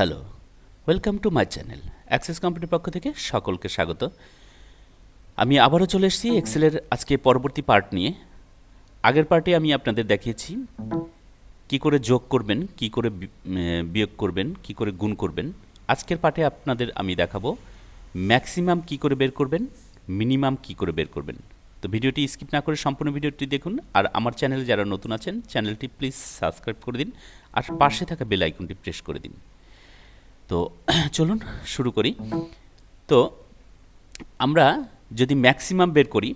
Hello welcome to my channel access কোম্পানির পক্ষ থেকে সকলকে স্বাগত। আমি আবারও চলে এসেছি এক্সেলের আজকে পরবর্তী পার্ট নিয়ে। আগের পার্টে আমি আপনাদের দেখিয়েছি কি করে যোগ করবেন, কি করে বিয়োগ করবেন, কি করে গুণ করবেন। আজকের পার্টে আপনাদের আমি দেখাবো ম্যাক্সিমাম কি করে বের করবেন মিনিমাম কি করে বের করবেন। তো ভিডিওটি স্কিপ না করে সম্পূর্ণ ভিডিওটি দেখুন, আর আমার চ্যানেলে যারা নতুন আছেন চ্যানেলটি প্লিজ সাবস্ক্রাইব করে দিন, আর পাশে থাকা বেল আইকনটি প্রেস করে দিন। তো চলুন শুরু করি। তো আমরা যদি ম্যাক্সিমাম বের করি,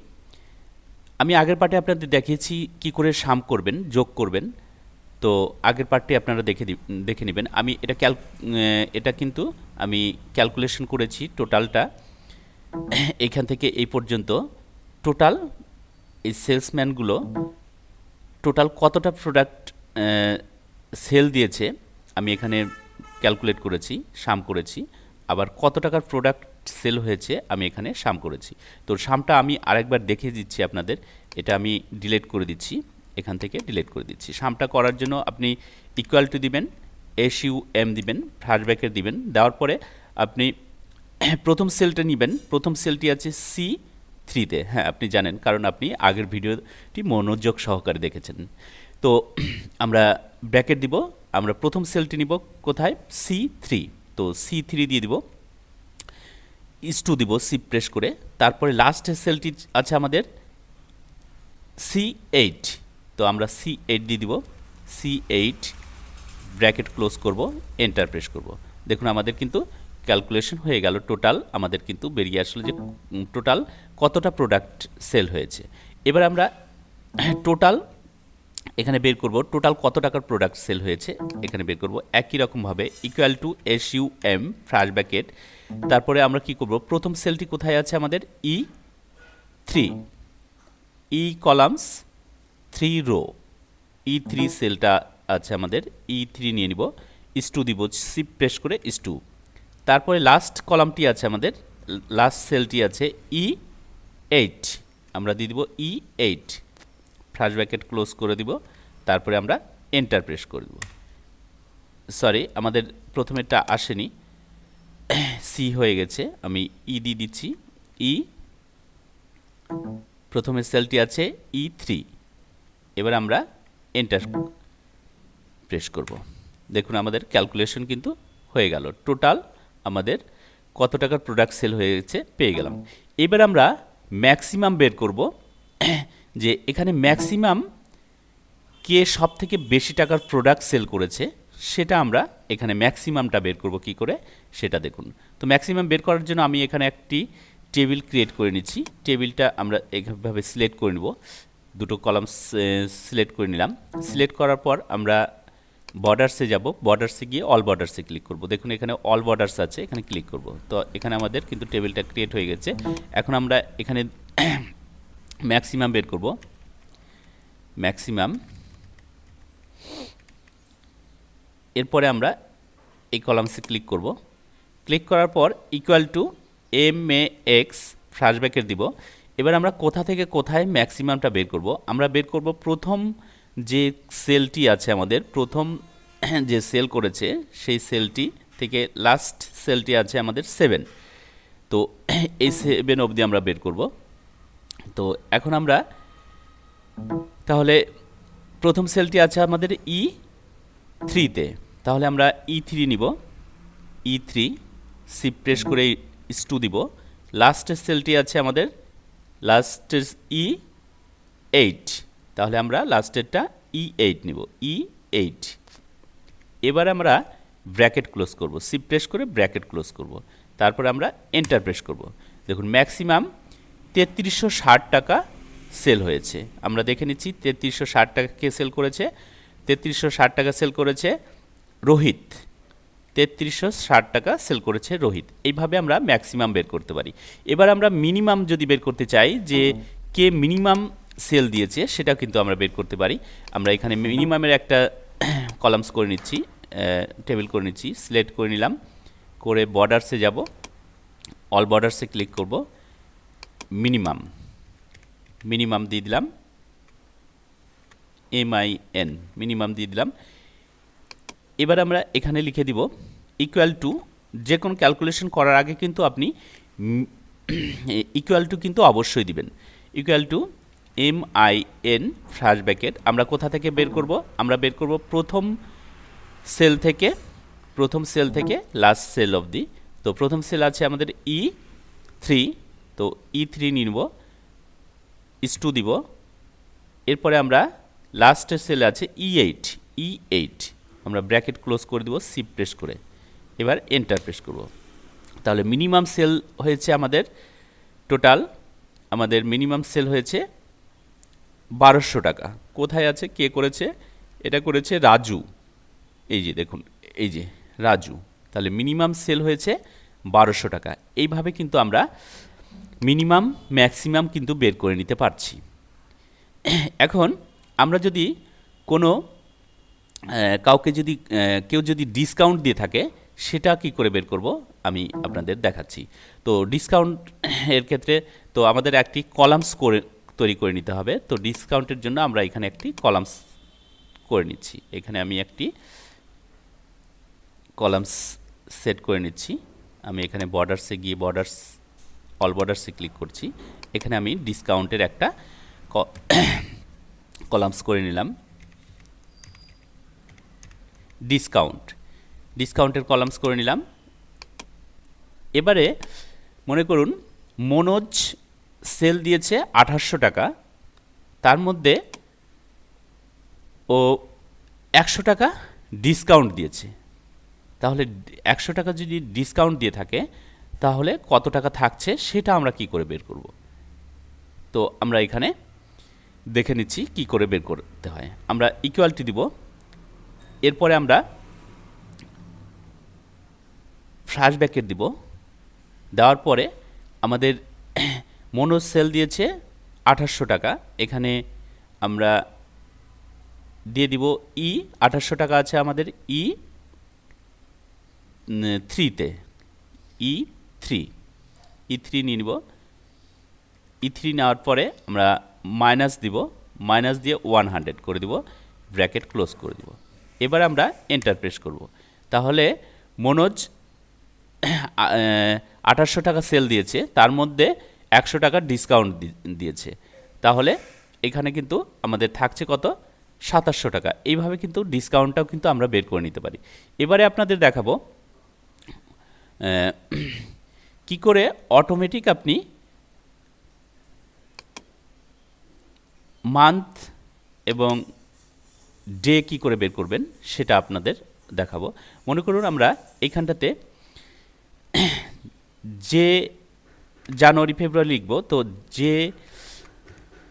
আমি আগের পার্টে আপনাদের দেখিয়েছি কি করে সাম করবেন, যোগ করবেন। তো আগের পার্টটি আপনারা দেখে দেখে নেবেন। আমি এটা ক্যাল এটা কিন্তু আমি ক্যালকুলেশন করেছি টোটালটা। এখান থেকে এই পর্যন্ত টোটাল এই সেলসম্যানগুলো টোটাল কতটা প্রোডাক্ট সেল দিয়েছে, আমি এখানে ক্যালকুলেট করেছি সাম করেছি। আবার কত টাকার প্রোডাক্ট সেল হয়েছে আমি এখানে সাম করেছি। তো সামটা আমি আরেকবার দেখে দিচ্ছি আপনাদের। এটা আমি ডিলেট করে দিচ্ছি। এখান থেকে ডিলেট করে দিচ্ছি। সামটা করার জন্য আপনি ইকুয়াল টু দিবেন এস ইউ এম দিবেন ফার্স্ট ব্যাকের দিবেন। দেওয়ার পরে আপনি প্রথম সেলটা নেবেন। প্রথম সেলটি আছে সি থ্রিতে হ্যাঁ আপনি জানেন, কারণ আপনি আগের ভিডিওটি মনোযোগ সহকারে দেখেছেন। তো আমরা ব্র্যাকেট দিব। আমরা প্রথম সেলটি নিব, কোথায়? সি থ্রি তো সি থ্রি দিয়ে দিব। ইস টু দিব সি প্রেস করে। তারপরে লাস্টের সেলটি আছে আমাদের সি এইট তো আমরা সি এইট দিয়ে দিব। সি এইট ব্র্যাকেট ক্লোজ করব এন্টার প্রেস করব। দেখুন, আমাদের কিন্তু ক্যালকুলেশন হয়ে গেল টোটাল আমাদের কিন্তু বেরিয়ে আসলো যে টোটাল কতটা প্রোডাক্ট সেল হয়েছে। এবার আমরা টোটাল এখানে বের করব। টোটাল কত টাকার প্রোডাক্ট সেল হয়েছে? এখানে বের করব। একই রকমভাবে equal to S U M first bracket তারপরে আমরা কি করব? প্রথম সেলটি কোথায় আছে আমাদের? E three E columns three row E three সেলটা আছে আমাদের। ই থ্রি নিয়ে নিব। ইস টু দিব। সিপ প্রেস করে ইস টু তারপরে লাস্ট কলামটি আছে আমাদের। লাস্ট সেলটি আছে ই এইট আমরা দিয়ে দিব E eight first bracket close করে দিব, তারপরে আমরা এন্টার প্রেস করে দিব। সরি আমাদের প্রথমেরটা আসেনি। সি হয়ে গেছে, আমি ই দিয়ে দিচ্ছি। ই প্রথমে সেলটি আছে ই থ্রি এবার আমরা এন্টার প্রেস করব। দেখুন, আমাদের ক্যালকুলেশন কিন্তু হয়ে গেল। টোটাল আমাদের কত টাকার প্রোডাক্ট সেল হয়ে গেছে, পেয়ে গেলাম। এবার আমরা ম্যাক্সিমাম বের করব। যে এখানে ম্যাক্সিমাম কে সব থেকে বেশি টাকার প্রোডাক্ট সেল করেছে, সেটা আমরা এখানে ম্যাক্সিমামটা বের করব কি করে? সেটা দেখুন। তো ম্যাক্সিমাম বের করার জন্য আমি এখানে একটি টেবিল ক্রিয়েট করে নিচ্ছি। টেবিলটা আমরা এইভাবে সিলেক্ট করে নেব। দুটো কলাম সিলেক্ট করে নিলাম। সিলেক্ট করার পর আমরা বর্ডার্সে যাব। বর্ডার্সে গিয়ে অল বর্ডার্সে ক্লিক করব। দেখুন এখানে অল বর্ডার্স আছে, এখানে ক্লিক করব। তো এখানে আমাদের কিন্তু টেবিলটা ক্রিয়েট হয়ে গেছে। এখন আমরা এখানে ম্যাক্সিমাম বের করব। ম্যাক্সিমাম। এরপরে আমরা এই কলামসে ক্লিক করব। ক্লিক করার পর equal to M A X ফ্ল্যাশব্যাকের দিব। এবার আমরা কোথা থেকে কোথায় ম্যাক্সিমামটা বের করব? আমরা বের করব প্রথম যে সেলটি আছে আমাদের, প্রথম যে সেল করেছে, সেই সেলটি থেকে লাস্ট সেলটি আছে আমাদের সেভেন তো এই সেভেন অবধি আমরা বের করব। তো এখন আমরা তাহলে প্রথম সেলটি আছে আমাদের ই থ্রিতে। তাহলে আমরা ই থ্রি নিব। ই থ্রি সিপ প্রেস করে টু দিব। লাস্টের সেলটি আছে আমাদের লাস্টের ই এইট তাহলে আমরা লাস্টেরটা ই এইট নিব। ই এইট এবার আমরা ব্র্যাকেট ক্লোজ করব। সিপ প্রেস করে ব্র্যাকেট ক্লোজ করব। তারপরে আমরা এন্টার প্রেস করব। দেখুন ম্যাক্সিমাম তেত্রিশশো ষাট টাকা সেল হয়েছে। আমরা দেখে নিচ্ছি তেত্রিশশো ষাট টাকা কে সেল করেছে? তেত্রিশশো ষাট টাকা সেল করেছে রোহিত। তেত্রিশশো ষাট টাকা সেল করেছে রোহিত। এইভাবে আমরা ম্যাক্সিমাম বের করতে পারি। এবার আমরা মিনিমাম যদি বের করতে চাই যে কে মিনিমাম সেল দিয়েছে সেটা কিন্তু আমরা বের করতে পারি। আমরা এখানে মিনিমামের একটা কলামস করে নিচ্ছি টেবিল করে নিচ্ছি, সিলেক্ট করে নিলাম। করে বর্ডার্সে যাব। অল বর্ডার্সে ক্লিক করব। মিনিমাম মিনিমাম দিয়ে দিলাম এমআইএন মিনিমাম দিয়ে দিলাম। এবার আমরা এখানে লিখে দিব ইকুয়াল টু যে কোনো ক্যালকুলেশন করার আগে কিন্তু আপনি ইকুয়াল টু কিন্তু অবশ্যই দিবেন। Equal to M I N first bracket আমরা কোথা থেকে বের করব? আমরা বের করব প্রথম সেল থেকে, প্রথম সেল থেকে লাস্ট সেল অবধি তো প্রথম সেল আছে আমাদের ই থ্রি তো ই থ্রি নিব ইস টু দিব। এরপরে আমরা লাস্টের সেলে আছে ই এইট ই এইট আমরা ব্র্যাকেট ক্লোজ করে দিব সি প্রেস করে। এবার এন্টার প্রেস করব। তাহলে মিনিমাম সেল হয়েছে আমাদের টোটাল আমাদের মিনিমাম সেল হয়েছে বারোশো টাকা। কোথায় আছে? কে করেছে? এটা করেছে রাজু। এই যে দেখুন, এই যে রাজু। তাহলে মিনিমাম সেল হয়েছে বারোশো টাকা। এইভাবে কিন্তু আমরা মিনিমাম, ম্যাক্সিমাম কিন্তু বের করে নিতে পারছি। এখন আমরা যদি কোনো কাউকে যদি কেউ যদি ডিসকাউন্ট দিয়ে থাকে, সেটা কি করে বের করব? আমি আপনাদের দেখাচ্ছি। তো ডিসকাউন্ট এর ক্ষেত্রে, তো আমাদের একটি কলামস করে, তৈরি করে নিতে হবে। তো ডিসকাউন্টের জন্য আমরা এখানে একটি কলামস করে নিচ্ছি। এখানে আমি একটি কলামস সেট করে নিচ্ছি। আমি এখানে বর্ডার্সে গিয়ে বর্ডার্স অল বর্ডার্সে ক্লিক করছি। এখানে আমি ডিসকাউন্টের একটা কলামস করে নিলাম। ডিসকাউন্ট ডিসকাউন্টের কলামস করে নিলাম। এবারে মনে করুন, মনোজ সেল দিয়েছে আঠাশশো টাকা। তার মধ্যে ও একশো টাকা ডিসকাউন্ট দিয়েছে। তাহলে একশো টাকা যদি ডিসকাউন্ট দিয়ে থাকে তাহলে কত টাকা থাকছে সেটা আমরা কি করে বের করব? তো আমরা এখানে দেখে নিচ্ছি কি করে বের করতে হয়। আমরা ইকুয়ালিটি দিব। এরপরে আমরা ফ্ল্যাশ দিব। দেওয়ার পরে আমাদের মনো সেল দিয়েছে আঠাশশো টাকা। এখানে আমরা দিয়ে দিব ই আঠাশশো টাকা আছে আমাদের ই থ্রিতে ই থ্রি ই থ্রি নিয়ে নিব। ই থ্রি নেওয়ার পরে আমরা মাইনাস দিব মাইনাস দিয়ে ওয়ান হান্ড্রেড করে দিব ব্র্যাকেট ক্লোজ করে দিব। এবার আমরা এন্টার প্রেস করব। তাহলে মনোজ আঠাশশো টাকা সেল দিয়েছে, তার মধ্যে একশো টাকা ডিসকাউন্ট দিয়েছে। তাহলে এখানে কিন্তু আমাদের থাকছে কত? সাতাশশো টাকা। এইভাবে কিন্তু ডিসকাউন্টটাও কিন্তু আমরা বের করে নিতে পারি। এবারে আপনাদের দেখাবো কি করে অটোমেটিক আপনি মান্থ এবং ডে কি করে বের করবেন, সেটা আপনাদের দেখাবো। মনে করুন আমরা এইখানটাতে যে জানুয়ারি, ফেব্রুয়ারি লিখব, তো J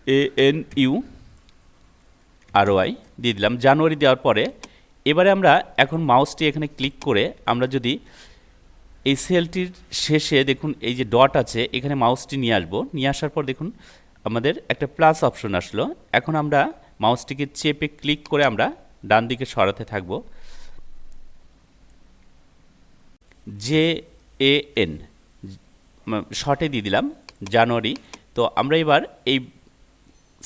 A N U R Y দিয়ে দিলাম। জানুয়ারি দেওয়ার পরে এবারে আমরা এখন মাউসটি এখানে ক্লিক করে আমরা যদি এই সেলটির শেষে দেখুন, এই যে ডট আছে, এখানে মাউসটি নিয়ে আসব। নিয়ে আসার পর দেখুন, আমাদের একটা প্লাস অপশন আসলো। এখন আমরা মাউসটিকে চেপে ক্লিক করে আমরা ডান দিকে সরাতে থাকব। জে এ এন শর্টে দিয়ে দিলাম, জানুয়ারি। তো আমরা এবার এই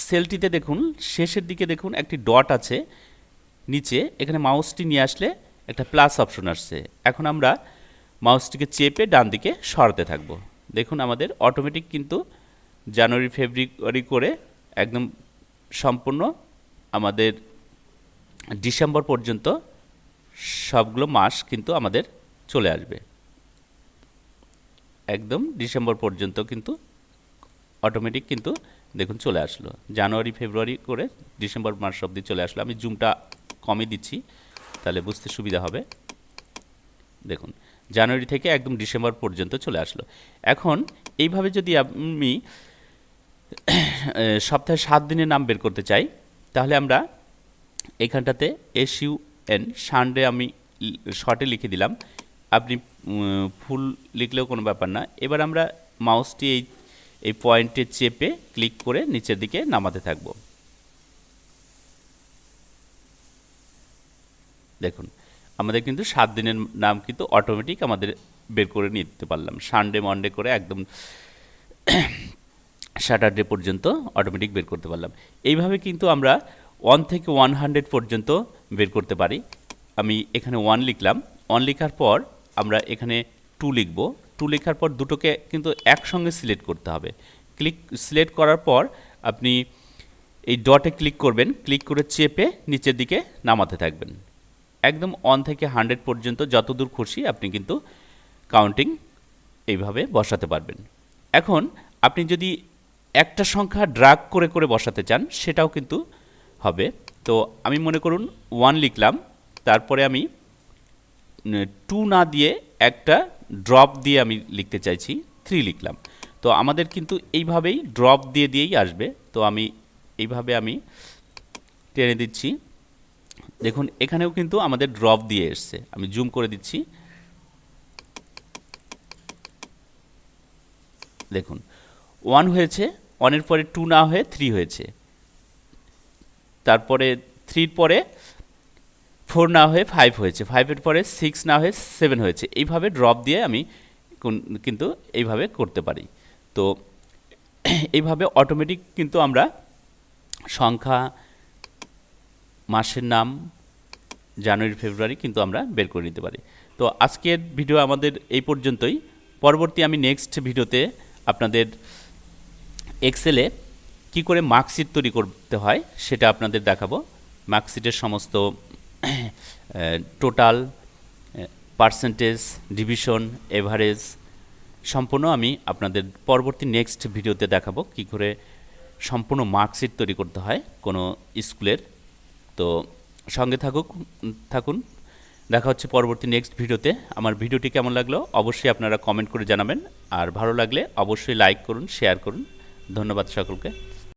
সেলটিতে দেখুন, শেষের দিকে দেখুন, একটি ডট আছে, নিচে। এখানে মাউসটি নিয়ে আসলে একটা প্লাস অপশন আসছে। এখন আমরা মাউসটিকে চেপে ডান দিকে সরাতে থাকব। দেখুন আমাদের অটোমেটিক কিন্তু জানুয়ারি, ফেব্রুয়ারি করে একদম সম্পূর্ণ আমাদের ডিসেম্বর পর্যন্ত সবগুলো মাস কিন্তু আমাদের চলে আসবে। একদম ডিসেম্বর পর্যন্ত কিন্তু অটোমেটিক কিন্তু দেখুন চলে আসলো। জানুয়ারি, ফেব্রুয়ারি করে ডিসেম্বর মাস অবধি চলে আসলো। আমি জুমটা কমে দিচ্ছি, তাহলে বুঝতে সুবিধা হবে। দেখুন জানুয়ারি থেকে একদম ডিসেম্বর পর্যন্ত চলে আসলো। এখন এইভাবে যদি আমি সপ্তাহে সাত দিনের নাম বের করতে চাই, তাহলে আমরা এখানটাতে এস ইউ এন, সানডে আমি শর্টে লিখে দিলাম। আপনি ফুল লিখলেও কোনো ব্যাপার না। এবার আমরা মাউসটি এই এই পয়েন্টে চেপে ক্লিক করে নিচের দিকে নামাতে থাকব। দেখুন আমাদের কিন্তু সাত দিনের নাম কিন্তু অটোমেটিক আমাদের বের করে নিতে পারলাম। সানডে মন্ডে করে একদম স্যাটারডে পর্যন্ত অটোমেটিক বের করতে পারলাম। এইভাবে কিন্তু আমরা ওয়ান থেকে ওয়ান হান্ড্রেড পর্যন্ত বের করতে পারি। আমি এখানে ওয়ান লিখলাম। ওয়ান লেখার পর আমরা এখানে টু লিখব। টু লেখার পর দুটোকে কিন্তু একসঙ্গে সিলেক্ট করতে হবে। ক্লিক সিলেক্ট করার পর আপনি এই ডটে ক্লিক করবেন। ক্লিক করে চেপে নিচের দিকে নামাতে থাকবেন। একদম অন থেকে হান্ড্রেড পর্যন্ত যতদূর খুশি আপনি কিন্তু কাউন্টিং এইভাবে বসাতে পারবেন। এখন আপনি যদি একটা সংখ্যা ড্রাগ করে করে বসাতে চান, সেটাও কিন্তু হবে। তো আমি মনে করুন ওয়ান লিখলাম, তারপরে আমি টু না দিয়ে একটা ড্রপ দিয়ে আমি লিখতে চাইছি থ্রি লিখলাম। তো আমাদের কিন্তু এইভাবেই ড্রপ দিয়ে দিয়েই আসবে। তো আমি এইভাবে আমি টেনে দিচ্ছি। দেখুন, এখানেও কিন্তু আমাদের ড্রপ দিয়ে এসছে। আমি জুম করে দিচ্ছি। দেখুন ওয়ান হয়েছে ওয়ানের পরে টু না হয়ে থ্রি হয়েছে। তারপরে থ্রির পরে ফোর না হয়ে ফাইভ হয়েছে। ফাইভের পরে সিক্স না হয়ে সেভেন হয়েছে। এইভাবে ড্রপ দিয়ে আমি কোন- কিন্তু এইভাবে করতে পারি। তো, এইভাবে অটোমেটিক কিন্তু আমরা সংখ্যা মাসের নাম জানুয়ারি, ফেব্রুয়ারি কিন্তু আমরা বের করে নিতে পারি। তো আজকের ভিডিও আমাদের এই পর্যন্তই। পরবর্তী আমি নেক্সট ভিডিওতে আপনাদের এক্সেলে কি করে মার্কশিট তৈরি করতে হয় সেটা আপনাদের দেখাবো। মার্কশিটের সমস্ত টোটাল পার্সেন্টেজ ডিভিশন এভারেজ সম্পূর্ণ আমি আপনাদের পরবর্তী নেক্সট ভিডিওতে দেখাবো কি করে সম্পূর্ণ মার্কশিট তৈরি করতে হয় কোনো স্কুলের। তো সঙ্গে থাকুক, থাকুন। দেখা হচ্ছে পরবর্তী নেক্সট ভিডিওতে। আমার ভিডিওটি কেমন লাগল অবশ্যই আপনারা কমেন্ট করে জানাবেন। আর ভালো লাগলে অবশ্যই লাইক করুন শেয়ার করুন। ধন্যবাদ সকলকে।